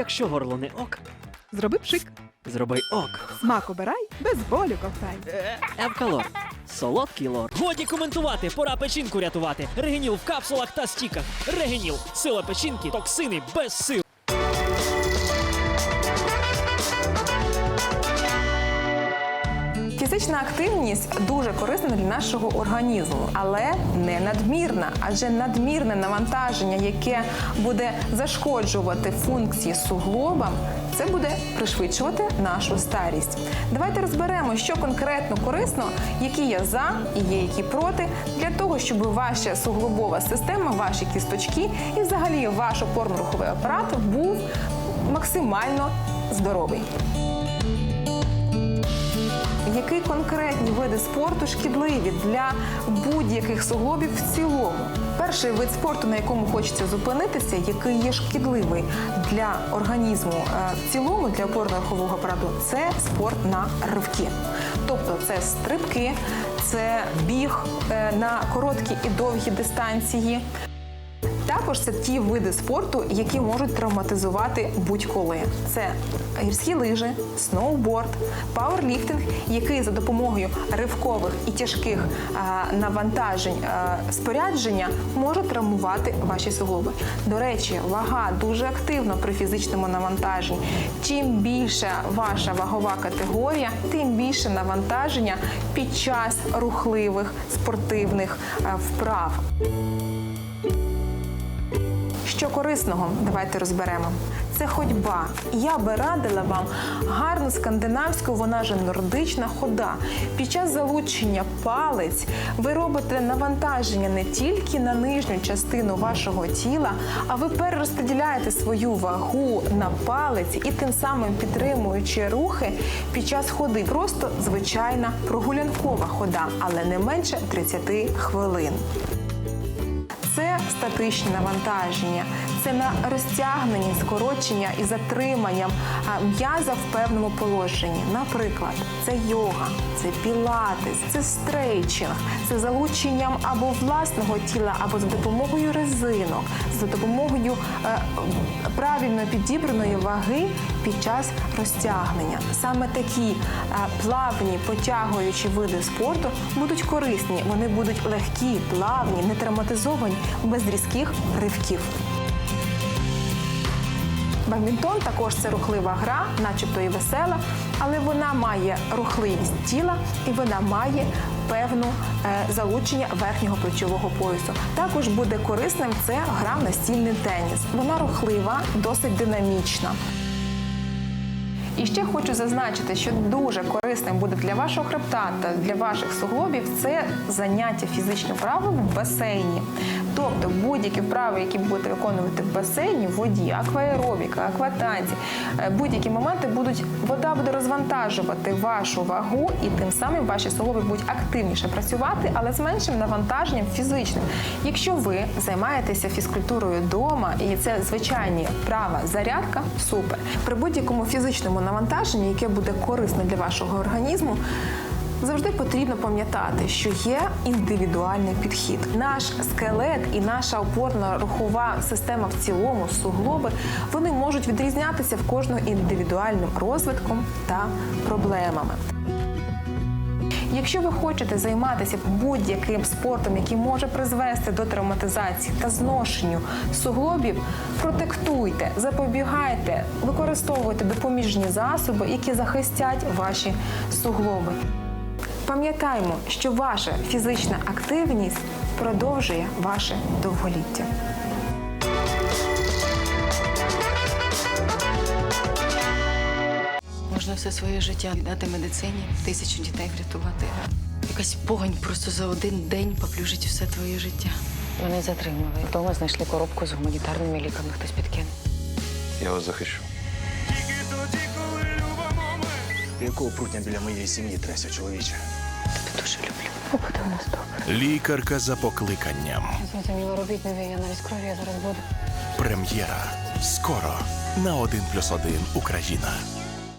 Якщо горло не ок, Зроби пшик. зроби ок. Смак обирай, без болю ковтай. Евкалор. Солодкий лор. Годі коментувати, пора печінку рятувати. Регеніл в капсулах та стіках. Регеніл. Сила печінки, токсини без сил. Фізична активність дуже корисна для нашого організму, але не надмірна, адже надмірне навантаження, яке буде зашкоджувати функції суглобам, це буде пришвидшувати нашу старість. Давайте розберемо, що конкретно корисно, які є за і є які проти, для того, щоб ваша суглобова система, ваші кісточки і взагалі ваш опорно-руховий апарат був максимально здоровий. Які конкретні види спорту шкідливі для будь-яких суглобів в цілому? Перший вид спорту, на якому хочеться зупинитися, який є шкідливий для організму е, в цілому, для опорно-рухового апарату, це спорт на ривки. Тобто це стрибки, це біг е, на короткі і довгі дистанції. Також це ті види спорту, які можуть травматизувати будь-коли. Це гірські лижі, сноуборд, пауерліфтинг, який за допомогою ривкових і тяжких навантажень спорядження може травмувати ваші суглоби. До речі, вага дуже активна при фізичному навантаженні. Чим більша ваша вагова категорія, тим більше навантаження під час рухливих спортивних вправ. Що корисного, давайте розберемо. Це ходьба. Я би радила вам гарну скандинавську, вона же нордична хода. Під час залучення палець ви робите навантаження не тільки на нижню частину вашого тіла, а ви перерозподіляєте свою вагу на палець і тим самим підтримуючи рухи під час ходи. Просто звичайна прогулянкова хода, але не менше 30 хвилин. Це статичні навантаження, це на розтягнення, скорочення і затриманням м'яза в певному положенні. Наприклад, це йога, це пілатес, це стрейчинг, це залученням або власного тіла, або за допомогою резинок, за допомогою е, правильно підібраної ваги під час розтягнення. Саме такі е, плавні потягуючі види спорту будуть корисні. Вони будуть легкі, плавні, не травматизовані, без різких ривків. Бадмінтон також це рухлива гра, начебто і весела, але вона має рухливість тіла і вона має певну е, залучення верхнього плечового поясу. Також буде корисним це гра в настільний теніс. Вона рухлива, досить динамічна. І ще хочу зазначити, що дуже корисним буде для вашого хребта та для ваших суглобів це заняття фізичними вправами в басейні. Тобто будь-які вправи, які будете виконувати в басейні, в воді, акваеробіка, акватанці, е, будь-які моменти будуть, вода буде розвантажувати вашу вагу, і тим самим ваші суглоби будуть активніше працювати, але з меншим навантаженням фізичним. Якщо ви займаєтеся фізкультурою вдома, і це звичайні вправа зарядка, супер. При будь-якому фізичному навантаженні, яке буде корисне для вашого організму. Завжди потрібно пам'ятати, що є індивідуальний підхід. Наш скелет і наша опорна рухова система в цілому, суглоби, вони можуть відрізнятися в кожного індивідуальним розвитком та проблемами. Якщо ви хочете займатися будь-яким спортом, який може призвести до травматизації та зношенню суглобів, протектуйте, запобігайте, використовуйте допоміжні засоби, які захистять ваші суглоби. Пам'ятаймо, що ваша фізична активність продовжує ваше довголіття. Можна все своє життя віддати медицині, тисячу дітей врятувати. Якась погань просто за один день поплюжить все твоє життя. Вони затримали. Вдома знайшли коробку з гуманітарними ліками. Хтось підкинув. Я вас захищу. Якого прутня біля моєї сім'ї треся, чоловіче? Тебе дуже люблю. Буде у нас добре. Лікарка за покликанням. Зрозуміло, робіть нові аналіз крові, я зараз буду. Прем'єра. Скоро на 1+,1 Україна.